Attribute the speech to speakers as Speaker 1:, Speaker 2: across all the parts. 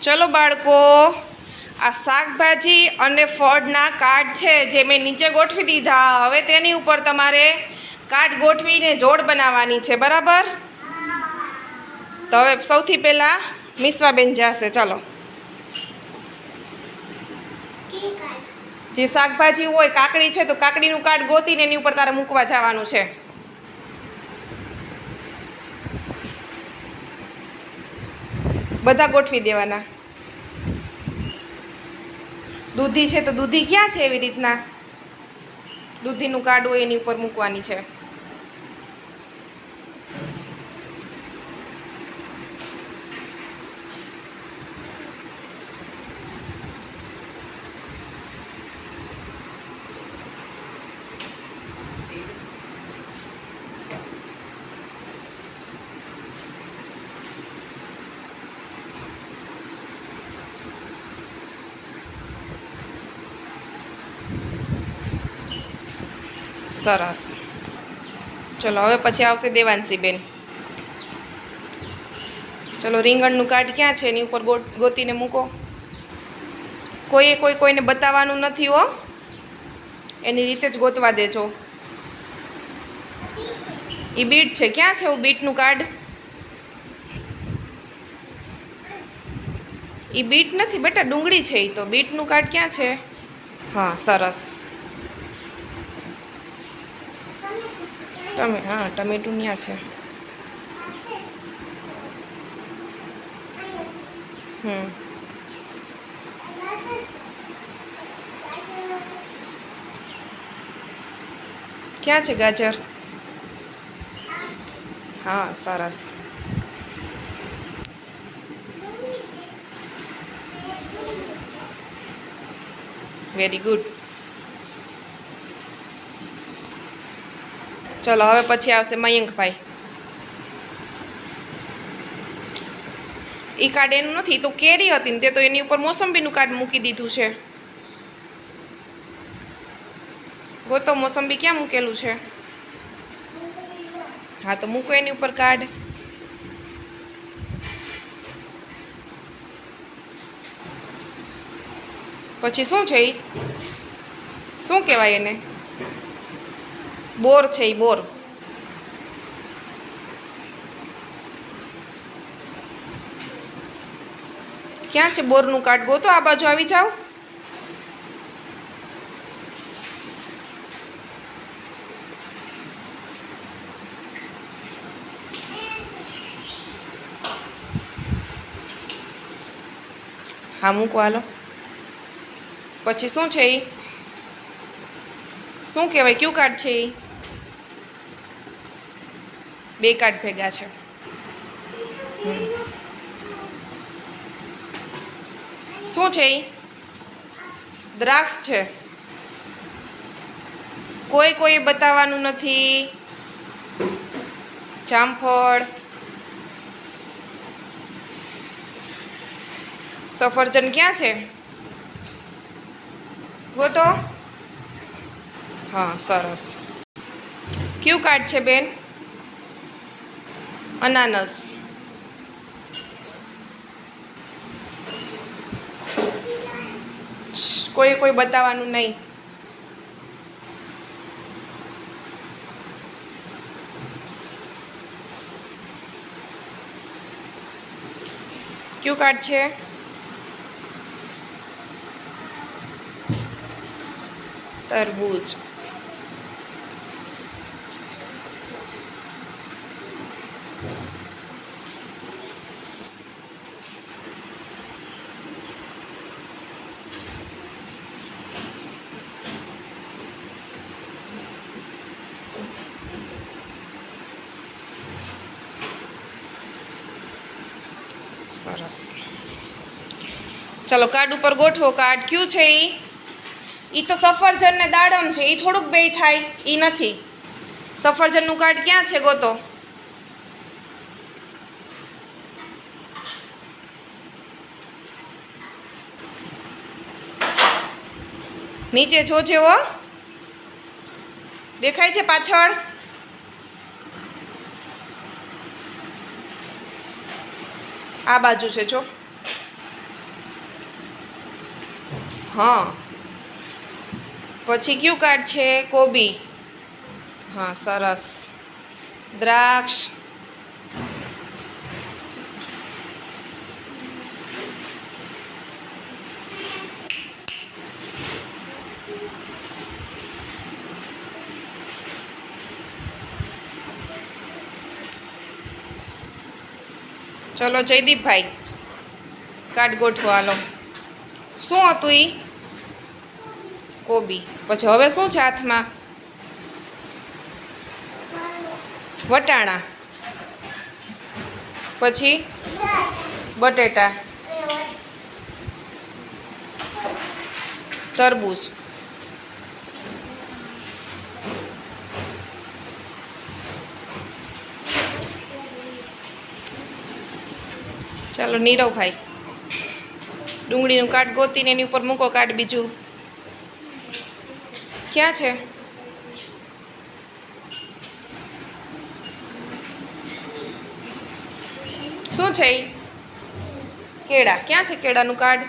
Speaker 1: ચલો બાળકો, આ શાકભાજી અને ફળના કાર્ડ છે જે મેં નીચે ગોઠવી દીધા. હવે તેની ઉપર તમારે કાર્ડ ગોઠવીને જોડ બનાવવાની છે, બરાબર? તો હવે સૌથી પહેલાં મિશ્વાબેન જશે, ચલો. જે શાકભાજી હોય કાકડી છે તો કાકડીનું કાર્ડ ગોતીને એની ઉપર તારે મૂકવા જવાનું છે. બધા ગોઠવી દેવાના. દૂધી છે તો દૂધી ક્યાં છે એવી રીતના? દૂધીનું કાડું એની ઉપર મૂકવાની છે. સરસ. ચલો, હવે પછી આવશે દેવાંશીબેન. ચલો, રીંગણનું કાર્ડ ક્યાં છે? એની ઉપર ગોતીને મૂકો. કોઈએ કોઈ કોઈને બતાવવાનું નથી હો. એની રીતે જ ગોતવા દેજો. એ બીટ છે. ક્યાં છે એવું બીટનું કાર્ડ એ બીટ નથી બેટા, ડુંગળી છે એ તો. બીટનું કાર્ડ ક્યાં છે? હા, સરસ. ટમે હા ટમેટું ત્યાં છે. હમ. ક્યાં છે ગાજર? હા સરસ. વેરી ગુડ ચલો, હવે પછી આવશે મયંકભાઈ. એ કાર્ડ એનું નથી તો કેરી હતી ને તે તો એની ઉપર મોસંબીનું કાર્ડ મૂકી દીધું છે. ગોતો, મોસંબી ક્યાં મૂકેલું છે? હા, તો મૂકો એની ઉપર કાર્ડ. પછી શું છે એ શું કહેવાય એને? બોર છે એ બોર. ક્યાં છે બોરનું કાર્ડ ગોતો આ બાજુ આવી જાઓ. હા, મૂકો હાલો. પછી શું છે એ શું કહેવાય? કયું કાર્ડ છે એ બે કાર્ડ ભેગા છે. શું છે એ દ્રાક્ષ છે. કોઈ કોઈ બતાવવાનું નથી. જામફળ. સફરજન ક્યાં છે? ગોતો. હા, સરસ. કયું કાર્ડ છે બેન? અનાનસ કોઈ કોઈ બતાવવાનું નહીં. ક્યુ કાર્ડ છે? તરબૂચ. સરસ. ચલો, કાર્ડ ઉપર ગોઠવો. કાર્ડ કયું છે એ એ તો સફરજન ને દાડમ છે. એ થોડુંક બે થાય. એ નથી. સફરજનનું કાર્ડ ક્યાં છે ગોતો? નીચે જોજે હો. દેખાય છે પાછળ? આ બાજુ છે જો. હા. પછી કયું કાર્ડ છે? કોબી. હા સરસ. દ્રાક્ષ. ચલો, જયદીપભાઈ કાટ ગોઠવો, હાલો. શું હતું એ કોબી. પછી હવે શું છે હાથમાં? વટાણા. પછી? બટેટા. તરબૂચ. ચાલો, નીરવભાઈ. ડુંગળીનું કાટ ગોતીને એની ઉપર મૂકો કાટ બીજું. ક્યાં છે? શું છે કેળા. ક્યાં છે કેળાનું કાર્ડ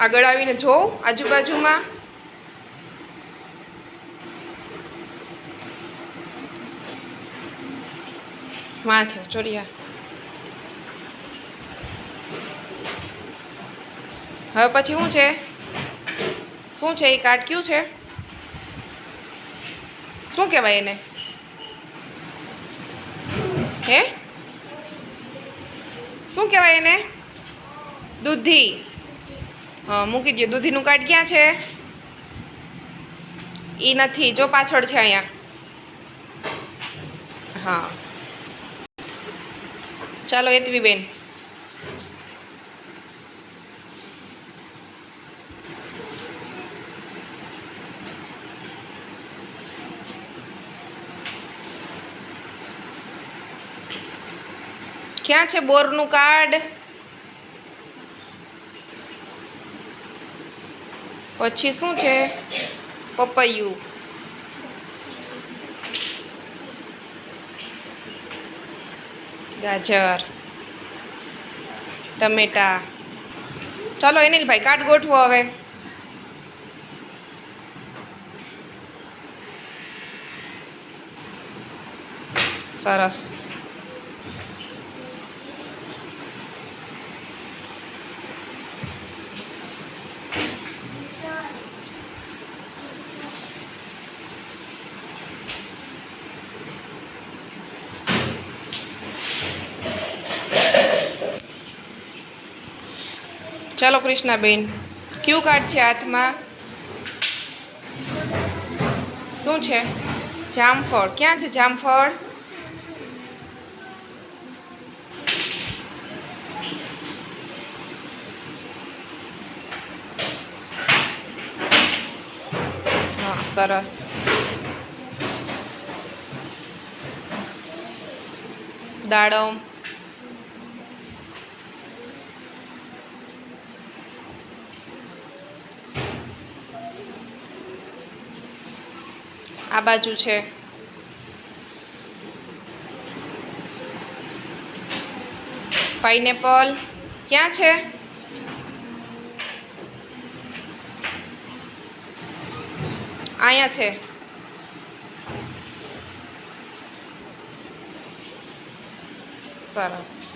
Speaker 1: આગળ આવીને જોઉં આજુબાજુમાં. વાં છે ચોરિયા હવે પછી શું છે? શું છે? એ કાર્ડ કયું છે? શું કહેવાય એને? હે? શું કહેવાય એને? દૂધી. હા મૂકી દો દૂધીનું કાર્ડ ક્યાં છે? એ નથી. જો પાછળ છે અહીંયા. હા. ચાલો એતવી બેન. ક્યાં છે બોરનું કાર્ડ? પછી શું છે? પપૈયું. ગાજર ટમેટા. ચાલો એને ભાઈ કાટ ગોઠવો હવે. સરસ. ચાલો કૃષ્ણાબેન કયું કાર્ડ છે હાથમાં? શું છે? જામફળ. ક્યાં છે જામફળ? સરસ. દાડમ. આ બાજુ છે. પાઇનેપલ ક્યાં છે? અહીંયા છે. સરસ.